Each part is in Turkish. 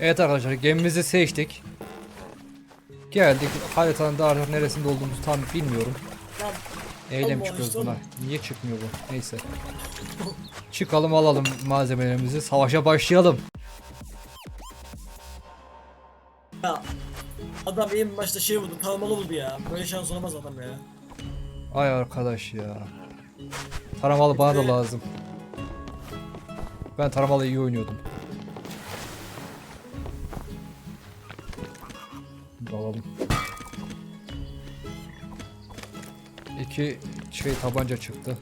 Evet arkadaşlar gemimizi seçtik. Geldik. Haritanın da artık neresinde olduğumuzu tam bilmiyorum. Eylem çıkıyoruz buna. Niye çıkmıyor bu? Neyse. Çıkalım alalım malzemelerimizi. Savaşa başlayalım. ya. Adam en başta şey vurdu, tarmalı vurdu ya. Böyle şans olamaz adam ya. Ay arkadaş ya. Taramalı bana da lazım. Ben taramalı iyi oynuyordum. Alalım. İki şey tabanca çıktı.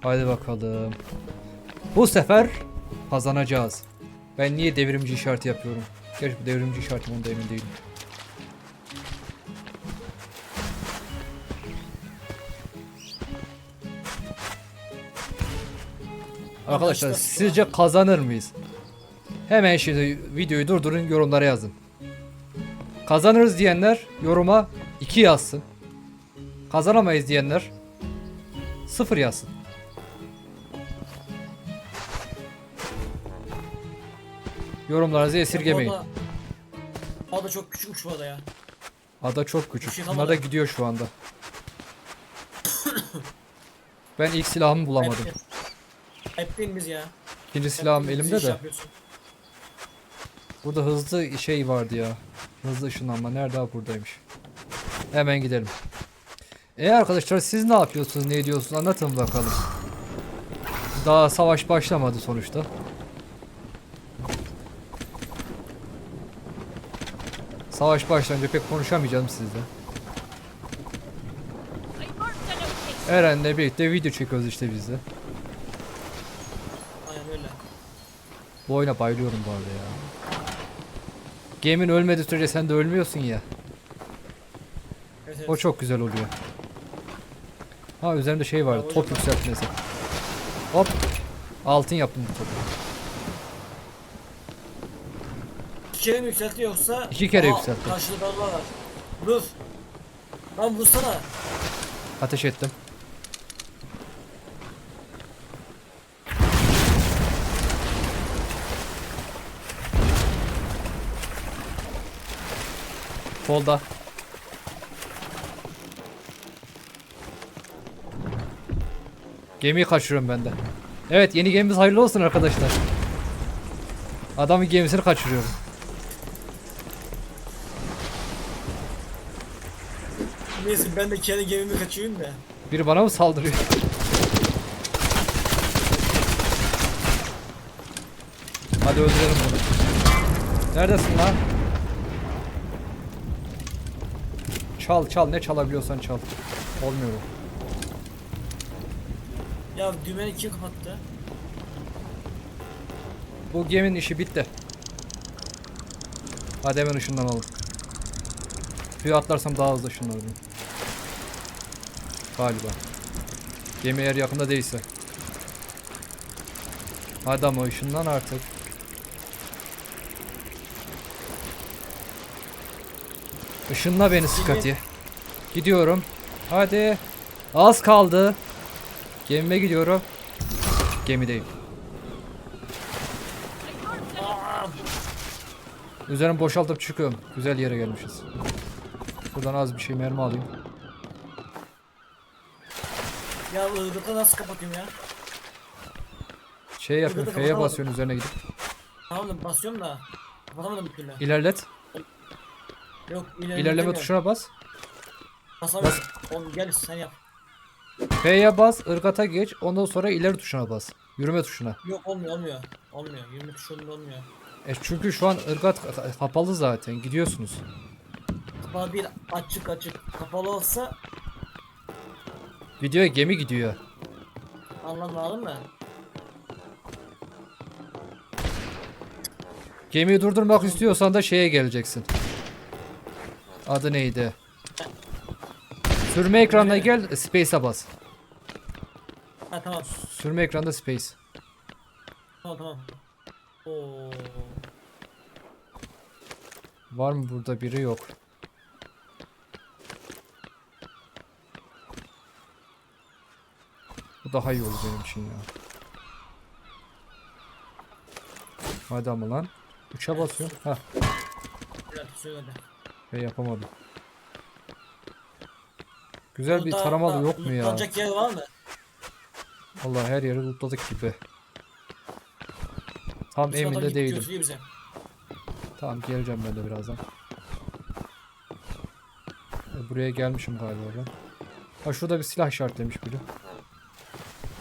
Haydi bakalım. Bu sefer kazanacağız. Ben niye devrimci işareti yapıyorum? Gerçi bu devrimci işareti onda emin değilim. Arkadaşlar sizce kazanır mıyız? Hemen şimdi videoyu durdurun yorumlara yazın. Kazanırız diyenler yoruma 2 yazsın. Kazanamayız diyenler 0 yazsın. Yorumlarınızı esirgemeyin. Arada- Ada çok küçükmüş bu ada ya. Ada çok küçük. şey Bunlar da gidiyor şu anda. Ben ilk silahımı bulamadım. Hep, hep biz ya. İkinci Hep silahım biz elimde de. yapıyorsun. Burada hızlı şey vardı ya. Hızlı ışınlanma. Nerede? Ha, buradaymış. Hemen gidelim. E arkadaşlar siz ne yapıyorsunuz? Ne ediyorsunuz? Anlatın bakalım. Daha savaş başlamadı sonuçta. Savaş başlayınca pek konuşamayacağım sizle. Eren'le birlikte video çekiyoruz işte biz de. Aynen öyle. Bu oyuna bayılıyorum bu arada ya. Game'in ölmediği sürece sen de ölmüyorsun ya. Evet, evet. O çok güzel oluyor. Ha üzerinde şey vardı. Top yükseltmesi. Hop. Altın yaptım bu topu. İki kere mi yükseltti yoksa? İki kere Aa, yükseltti. Karşıda darla var. Vur. Lan vursana. Ateş ettim. Solda. Gemiyi kaçırıyorum ben de. Evet yeni gemimiz hayırlı olsun arkadaşlar. Adamın gemisini kaçırıyorum. Neyse ben de kendi gemimi kaçırayım da. Biri bana mı saldırıyor? Hadi öldürelim bunu. Neredesin lan? Çal çal ne çalabiliyorsan çal. Olmuyor. Ya düğmeni kim kapattı? Bu geminin işi bitti. Hadi hemen ışınlanalım. Suya atlarsam daha hızlı ışınlanırım. Galiba. Gemi eğer yakında değilse. Hadi ama ışınlan artık. Işınla beni Scotty. Gidiyorum. Hadi. Az kaldı. Gemime gidiyorum. Gemideyim. Üzerimi boşaltıp çıkıyorum. Güzel yere gelmişiz. Buradan az bir şey mermi alayım. Ya ırgıta nasıl kapatayım ya? Şey yapıyorum. F'ye basıyorsun üzerine gidip. Tamam da basıyorum da. Kapatamadım bir türlü. İlerlet. Yok ilerleme. İlerleme tuşuna bas. Basamıyorum. Oğlum gel sen yap. F'ye bas. ırgata geç. Ondan sonra ileri tuşuna bas. Yürüme tuşuna. Yok olmuyor olmuyor. Olmuyor. 20 tuşu olmuyor. E çünkü şu an ırgat ka- kapalı zaten. Gidiyorsunuz. Kapalı değil açık açık. Kapalı olsa Videoya gemi gidiyor. anlamadım mı? Gemiyi durdurmak istiyorsan da şeye geleceksin. Adı neydi? Sürme ekranına gel. Space'e bas. Ha tamam. Sürme ekranda space. Tamam tamam. Oo. Var mı burada biri yok. Bu daha iyi olur benim için ya. Hadi ama lan. Uça basıyor. Ha, Evet söyledi. Ben yapamadım. Güzel bir Burada taramalı yok mu ya? lootlanacak yer var mı? Allah her yeri lootladık gibi. Tam adam emin de gidip değilim. götürüyor bize. Tamam geleceğim ben de birazdan. E, Buraya gelmişim galiba ben. Ha şurada bir silah işaretlemiş biri.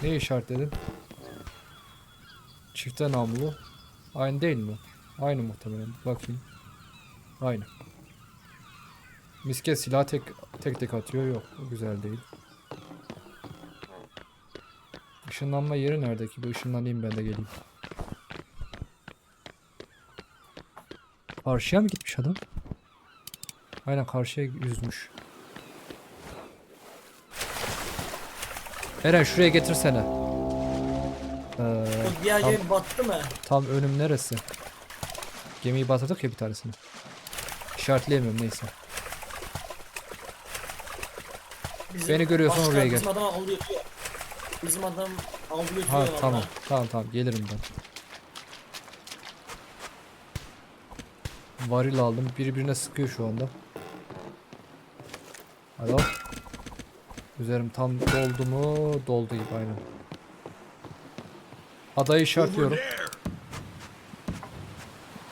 Ne işaretledin? Çifte namlu. Aynı değil mi? Aynı muhtemelen. Bakayım. Aynı. Misket silah tek tek tek atıyor. Yok. O güzel değil. Işınlanma yeri nerede ki? Bir ışınlanayım ben de geleyim. Karşıya mı gitmiş adam? Aynen karşıya yüzmüş. Eren şuraya getirsene. Ee, diğer tam, gemi battı mı? tam önüm neresi? Gemiyi batırdık ya bir tanesini. İşaretleyemiyorum neyse. Bizim Beni görüyorsan başka oraya gel. Bizim adam alıyor. Bizim adam götürüyor Ha valla. tamam tamam tamam gelirim ben. Varil aldım. Birbirine sıkıyor şu anda. Alo. Üzerim tam doldu mu? Doldu gibi aynen. Adayı işaretliyorum.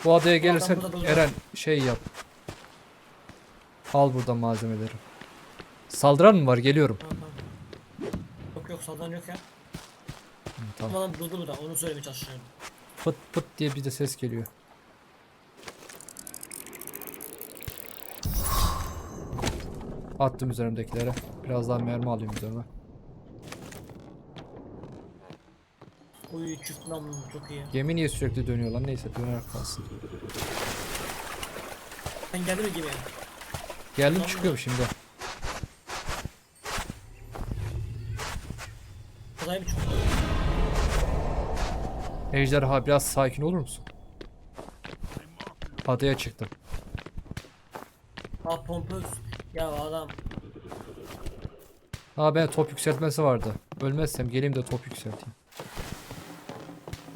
Bu adaya gelirsen burada. Eren şey yap. Al buradan malzemeleri. Saldıran mı var? Geliyorum. Tamam, tamam. Yok yok saldan yok ya. Hı, Tamam. Tamam. Adam durdu burada onu söylemeye çalışıyorum. Pıt pıt diye bir de ses geliyor. Attım üzerimdekilere. Biraz daha mermi alayım üzerime. Uy çift namlu çok iyi. Gemi niye sürekli dönüyor lan? Neyse dönerek kalsın. Sen geldin mi gemiye? Geldim Tamam. çıkıyorum şimdi. Adayı mı çıktı? Ejderha biraz sakin olur musun? Adaya çıktım. Ah pompöz. Ya adam. Aa ben top yükseltmesi vardı. Ölmezsem geleyim de top yükselteyim.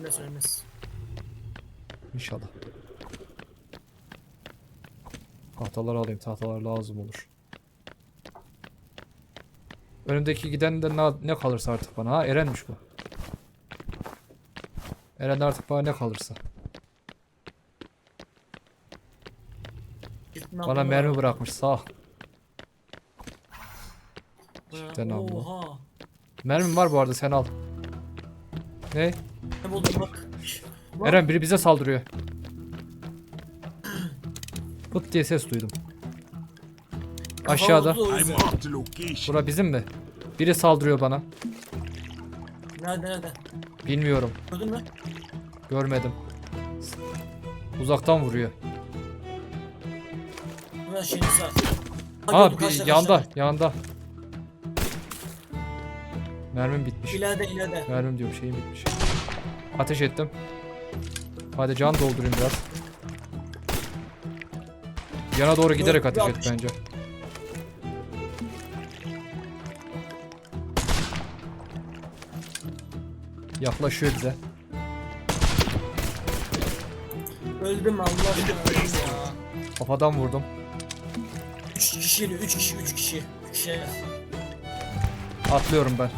Ne söylemez. İnşallah. Tahtalar alayım. Tahtalar lazım olur. Önümdeki giden de ne, ne kalırsa artık bana. Ha Eren'miş bu. Eren artık bana ne kalırsa. Bana mermi bırakmış sağ ol. Oha. Mermim var bu arada sen al. Ne? Ne buldum. Bak. Eren biri bize saldırıyor. Pıt diye ses duydum. Aşağıda. o yüzden. Bura bizim mi? Biri saldırıyor bana. Nerede nerede? Bilmiyorum. Gördün mü? Görmedim. Uzaktan vuruyor. Var. Ha gördüm, bir yanda, yanda. Mermim bitmiş. İleride ileride. Mermim diyorum şeyim bitmiş. Ateş ettim. Hadi can doldurayım biraz. Yana doğru giderek ateş et bence. Yaklaşıyor bize. Öldüm Allah öldüm ya. Kafadan vurdum. 3 kişi geliyor 3 kişi 3 kişi. 3 kişi. Atlıyorum ben.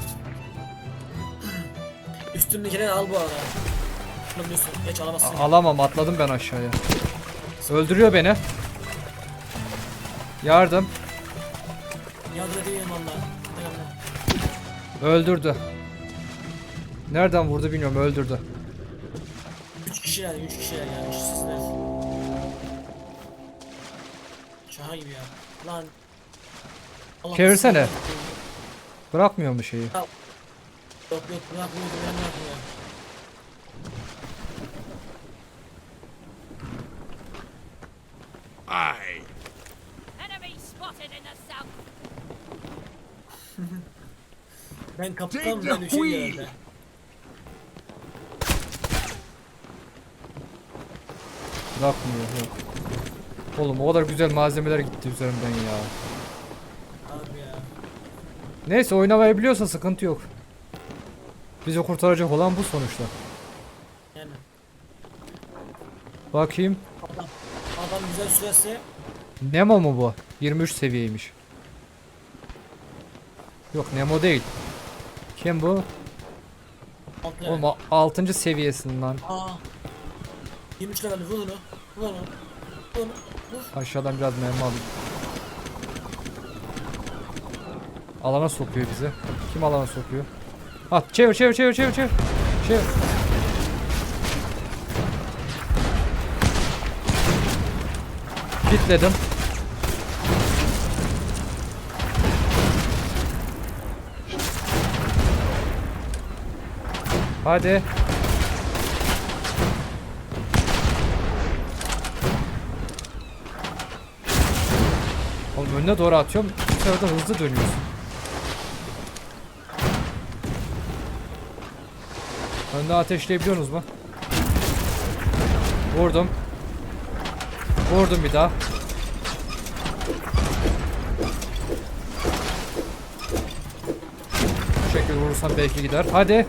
Üstündekileri al bu arada. Geç alamazsın. A- alamam atladım ben aşağıya. Öldürüyor beni. Yardım. Yardım edeyim valla. Öldürdü. Nereden vurdu bilmiyorum öldürdü. 3 kişiler 3 kişiler yani işsizler. Şaka gibi ya. Lan. Allah Çevirsene. Bırakmıyor mu şeyi? Yok yok bırakmıyor ben bırakmıyor. Aye. Enemy spotted in the south. Ben the böyle bir şey geldi. Bırakmıyor yok. Oğlum o kadar güzel malzemeler gitti üzerimden ya. Neyse oynamayı biliyorsa sıkıntı yok. Bizi kurtaracak olan bu sonuçta. Yani. Bakayım. Adam, adam güzel sürerse Nemo mu bu? 23 seviyeymiş. Yok Nemo değil. Kim bu? altı Oğlum 6. seviyesinden. Aa. 23 level vur onu. Vur onu. Vur onu. Vur. Aşağıdan biraz mermi alayım. Alana sokuyor bizi. Kim alana sokuyor? At çevir çevir çevir çevir çevir. Çevir. Kitledim. Hadi. Önüne doğru atıyorum. Bu sefer hızlı dönüyorsun. Önde ateşleyebiliyorsunuz mu? Vurdum. Vurdum bir daha. Bu şekilde vurursam belki gider. Hadi.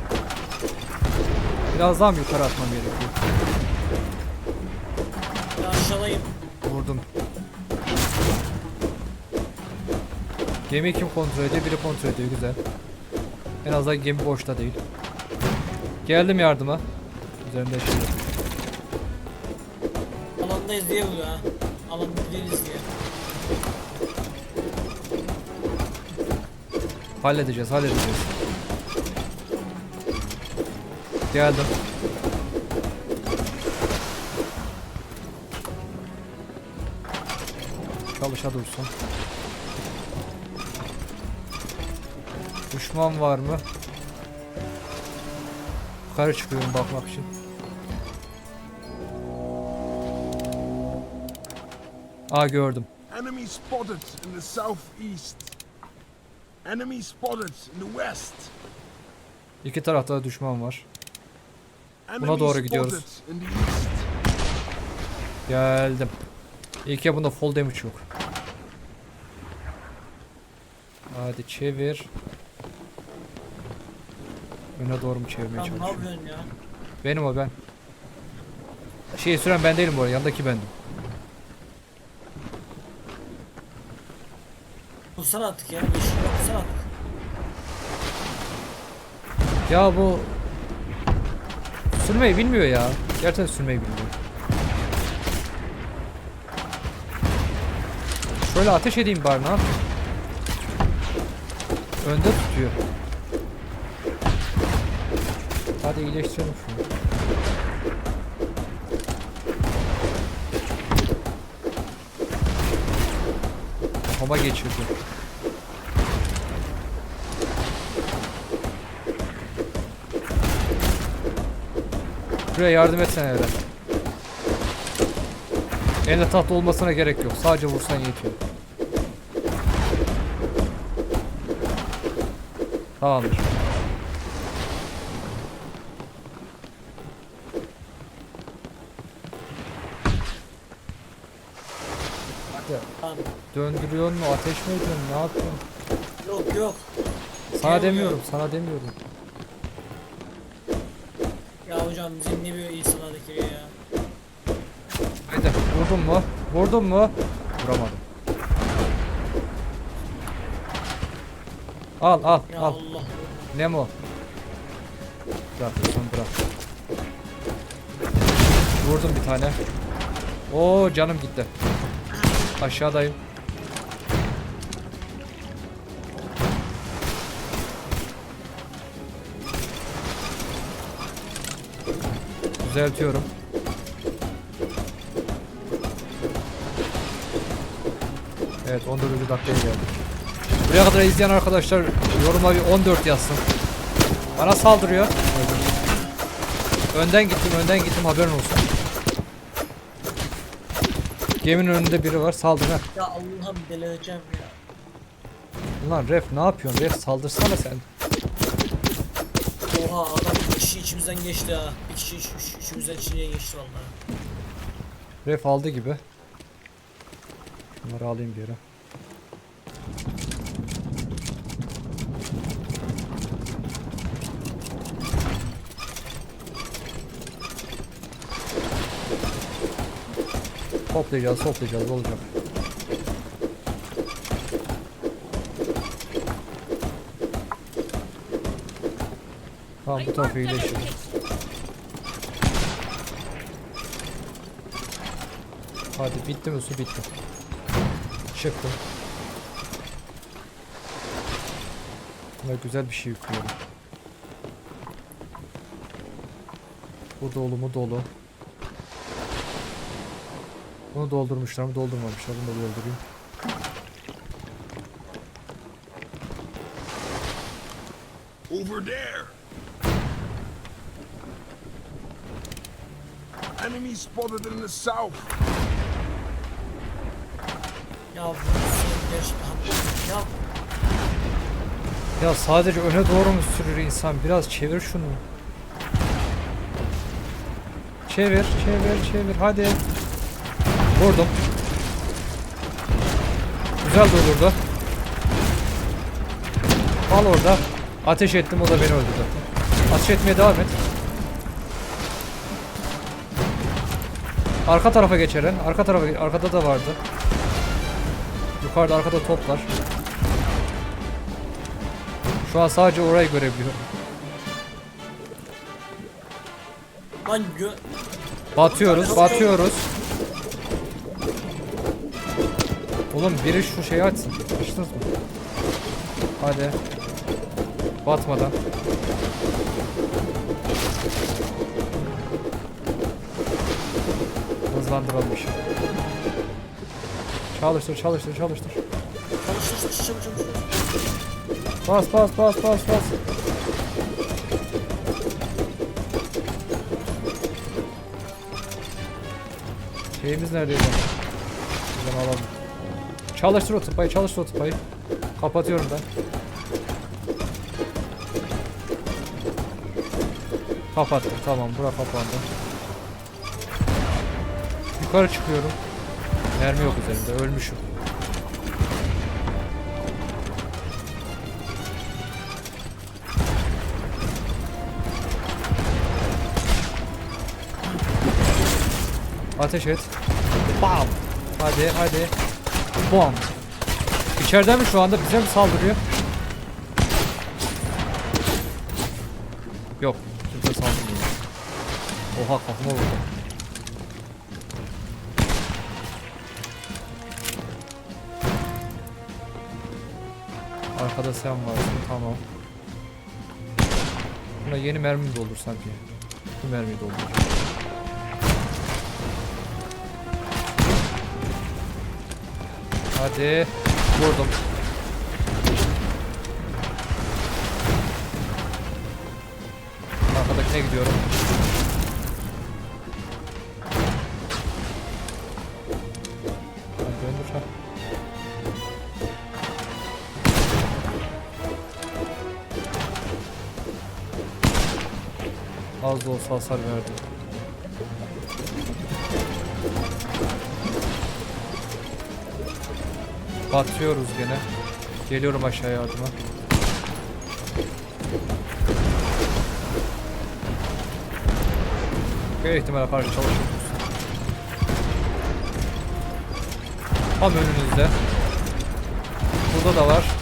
Biraz daha mı yukarı atmam gerekiyor? Ya Gemi kim kontrol ediyor? Biri kontrol ediyor. Güzel. En azından gemi boşta değil. Geldim yardıma. Üzerinde şey yok. Alandayız diye vuruyor ha. Alanda değiliz diye. Halledeceğiz, halledeceğiz. Geldim. Çalışa dursun. Düşman var mı? Yukarı çıkıyorum bakmak için. Aa gördüm. Enemy spotted in the southeast. Enemy spotted in the west. İki tarafta da düşman var. Enemy doğru gidiyoruz. Geldim. İlk ya bunda full damage yok. Hadi çevir. Öne doğru mu çevirmeye Lan ne çalışıyorum? yapıyorsun ya? Benim o ben. Şey süren ben değilim bu arada yandaki bendim. Vursana artık ya. Yeşil bak vursana artık. Ya bu sürmeyi bilmiyor ya. Gerçekten sürmeyi bilmiyor. Şöyle ateş edeyim bari ne yapayım? Önde tutuyor. Hadi iyileştirelim şunu. Kafama geçirdi. Şuraya yardım etsene Eren. Elinde tahta olmasına gerek yok. Sadece vursan yetiyor. Tamamdır. Hadi. Tamam. Döndürüyor mu? Ateş mi ediyorsun? Ne yapıyorsun? Yok yok. Sana Yok, demiyorum. Sana demiyorum. Ya hocam bizim ne bir insanlardaki ya. Haydi. Vurdun mu? Vurdun mu? Vuramadım. Al al Ya al. Allah. Nemo. Bırak sen bırak. Vurdum bir tane. Oo canım gitti. Aşağıdayım. Düzeltiyorum. Evet 14. dakikaya geldik. Buraya kadar izleyen arkadaşlar yoruma bir 14 yazsın. Bana saldırıyor. Önden gittim, önden gittim haberin olsun. Geminin önünde biri var, saldır ha. Ya Allah'ım delireceğim ya. Ulan Ref ne yapıyorsun? Ref saldırsana sen. Oha adam bir kişi içimizden geçti ha. Bir kişi iç, üç, içimizden içine geçti vallahi. Ref aldı gibi. Bunları alayım bir yere. Toplayacağız, toplayacağız olacak. Tamam bu tarafı iyileştirelim. Hadi bitti mi su bitti. Çıktım. Buna güzel bir şey yüklüyorum. Bu dolu mu dolu. Bunu doldurmuşlar mı doldurmamışlar. Bunu da doldurayım. Over there. Enemy spotted in the south. Ya sadece öne doğru mu sürür insan? Biraz çevir şunu. Çevir, çevir, çevir. Hadi. Vurdum. Güzel doldurdu. Al orada. Ateş ettim o da beni öldürdü. Ateş etmeye devam et. Arka tarafa geçeren. Arka tarafa arkada da vardı. Yukarıda arkada toplar. Şu an sadece orayı görebiliyorum. lan gö... Batıyoruz, batıyoruz. Oğlum biri şu şeyi açsın. Açtınız mı? Hadi. Batmadan. Hızlandıralım işi. Çalıştır, çalıştır, çalıştır. Çalıştır çalıştır çabuk. Bas, bas, bas, bas, bas. Şeyimiz neredeydi? Buradan alalım. Çalıştır o tıpayı, çalıştır o tıpayı. Kapatıyorum ben. Kapattım, tamam, bura kapandı. Yukarı çıkıyorum. Mermi yok üzerimde, ölmüşüm. Ateş et. Bam. Hadi hadi. Bam. İçeride mi şu anda bize mi saldırıyor? Yok. Kimse saldırmıyor. Oha kafama vurdu. Arkada sen varsın tamam. Buna yeni mermi mi doldur sanki? Bu mermiyi doldur. Hadi. Vurdum. Arkadakine gidiyorum. Da olsa hasar verdi. Batıyoruz gene. Geliyorum aşağı yardıma. Bir ihtimale karşı çalışıyoruz. Tam önünüzde. Burada da var.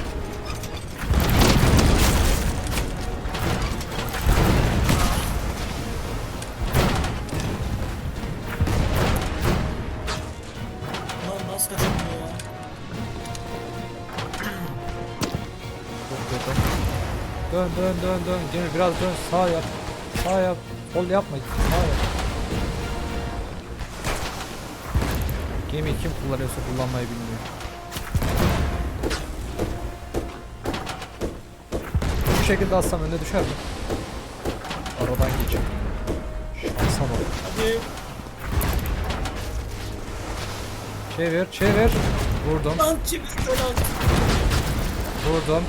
Dön dön dön dön. Gene biraz dön. Sağ yap. Sağ yap. Sol yapma. Sağ yap. Gemi kim kullanıyorsa kullanmayı bilmiyor. Bu şekilde atsam önüne düşer mi? Aradan geçecek. Şansa bak. Hadi. Çevir, çevir. Vurdum, Lan çıktı lan. vurdum.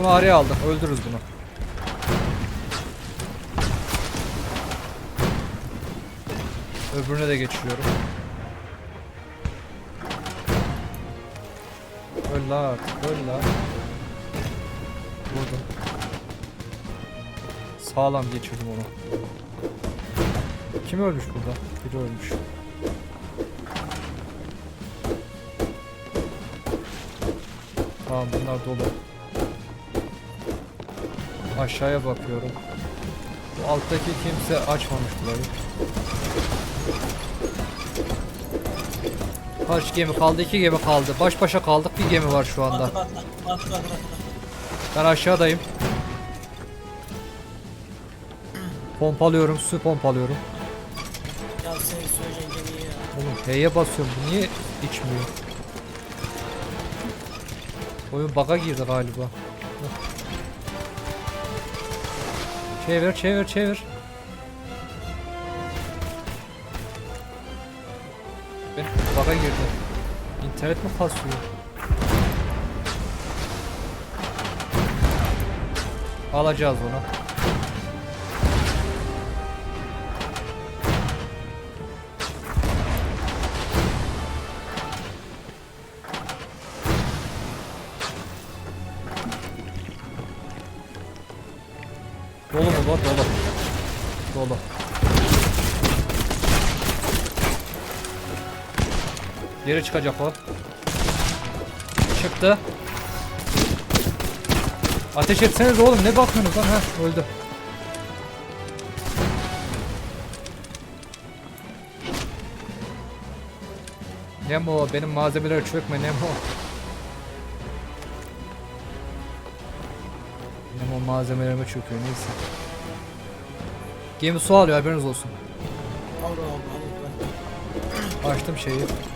Bunu araya aldım. Öldürürüz bunu. Öbürüne de geçiyorum. Öl la artık, öl la. Vurdum. Sağlam geçirdim onu. Kim ölmüş burada? Biri ölmüş. Tamam bunlar dolu. Aşağıya bakıyorum. Bu alttaki kimse açmamış burayı. Kaç gemi kaldı? İki gemi kaldı. Baş başa kaldık. Bir gemi var şu anda. Ben aşağıdayım. Pompalıyorum. Su pompalıyorum. Ya sen söyleyeceğin gemiyi ya. Oğlum H'ye basıyorum. Bu niye içmiyor? Oyun bug'a girdi galiba. Çevir çevir çevir. Ben bug'a girdi. İnternet mi kasıyor? Alacağız onu. Çıkacak o. Çıktı. Ateş etseniz oğlum ne bakıyorsunuz lan ha öldü. Nemo benim malzemeleri çökme Nemo. Nemo malzemelerime çöküyor neyse. Gemi su alıyor haberiniz olsun. Açtım şeyi.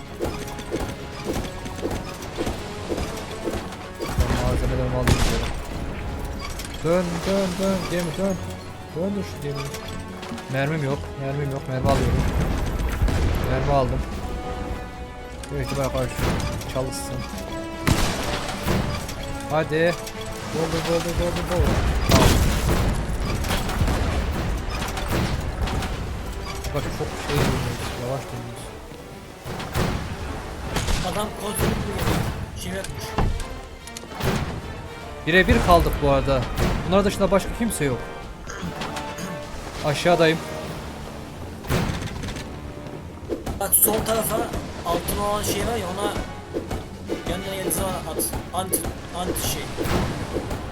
Malzemelerimi alayım diyorum. Dön dön dön gemi dön. Döndür şu gemiyi. Mermim yok. Mermim yok. Mermi alıyorum. Mermi aldım. Büyük ihtimal karşı çalışsın. Hadi. Doldur doldur doldur. Tamam. Bak çok şey dönüyoruz. Yavaş dönüyoruz. Adam bilmiyor. Şey yapmış. Birebir kaldık bu arada. Bunlar dışında başka kimse yok. Aşağıdayım. Bak sol tarafa altın olan şey var ya ona yanına zaman at. Anti, anti şey.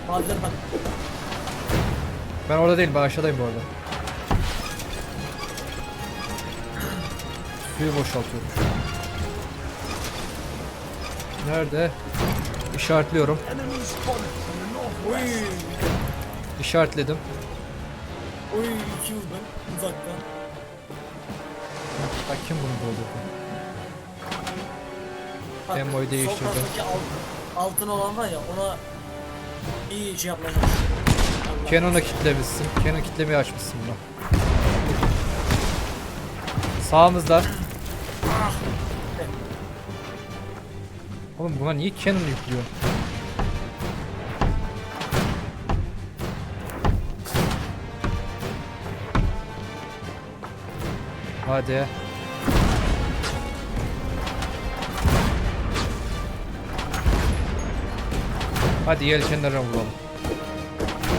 Bazen bak Ben orada değilim, ben aşağıdayım bu arada. Suyu boşaltıyorum. Nerede? İşaretliyorum. Oy. İşaretledim. oy iki vurdum uzaktan. Bak kim bunu doldurdu? Bak, Tempoyu değiştirdim. Alt- altın olan var ya ona iyi şey yapmaya. Canon'u kitlemişsin. Canon kitlemeyi açmışsın buna. Sağımızda. Oğlum buna niye Canon yüklüyor? Hadi. Hadi yelkenlere vuralım.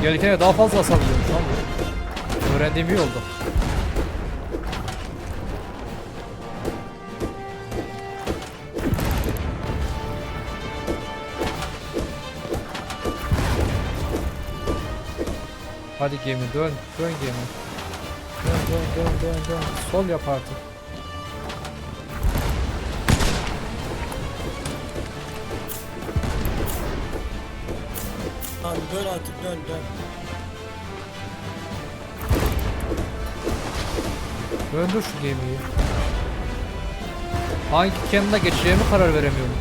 Yelkene daha fazla hasar vuruyormuş lan bu. Öğrendiğim iyi oldu. Hadi gemi dön, dön gemi. Dön dön dön dön dön. Sol yap artık. Lan dön artık dön dön. Döndür şu gemiyi. Hangi kenarına geçeceğimi karar veremiyorum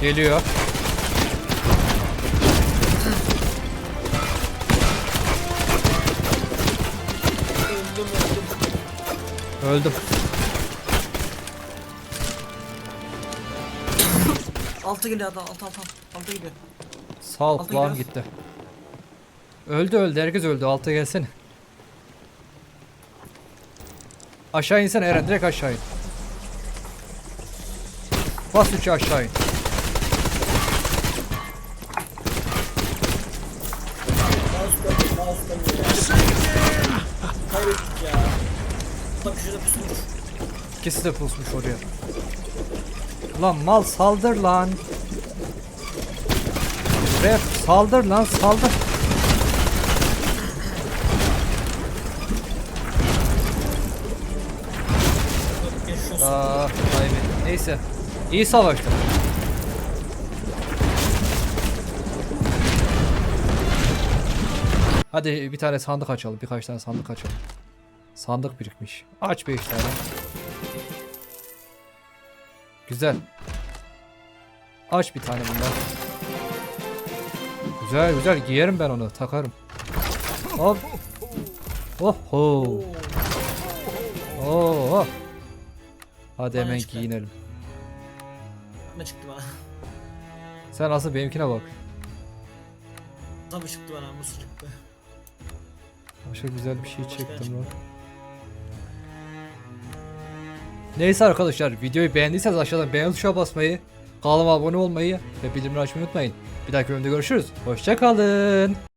Geliyor. Öldüm öldüm. Öldüm. Altı geliyor adam altı altı altı gidiyor. Sağ ol Altı kulağım gitti. Öldü öldü herkes öldü alta gelsene. Aşağı insene Eren direkt aşağı in. Bas üçü aşağı in. İkisi de pusmuş oraya. Lan mal saldır lan. Rap saldır lan saldır. Aa. Neyse. İyi savaştım. Hadi bir tane sandık açalım. Birkaç tane sandık açalım. Sandık birikmiş. Aç 5 tane. Güzel. Aç bir tane bundan. Güzel güzel giyerim ben onu takarım. Hop. Oho. Oo. Hadi hemen çıkar. giyinelim. Ne çıktı bana? Sen asıl benimkine bak. Tabii çıktı bana muz çıktı. Başka güzel bir şey çektim çıktı. lan. Neyse arkadaşlar videoyu beğendiyseniz aşağıdan beğen tuşuna basmayı, kanalıma abone olmayı ve bildirimleri açmayı unutmayın. Bir dahaki bölümde görüşürüz. Hoşçakalın.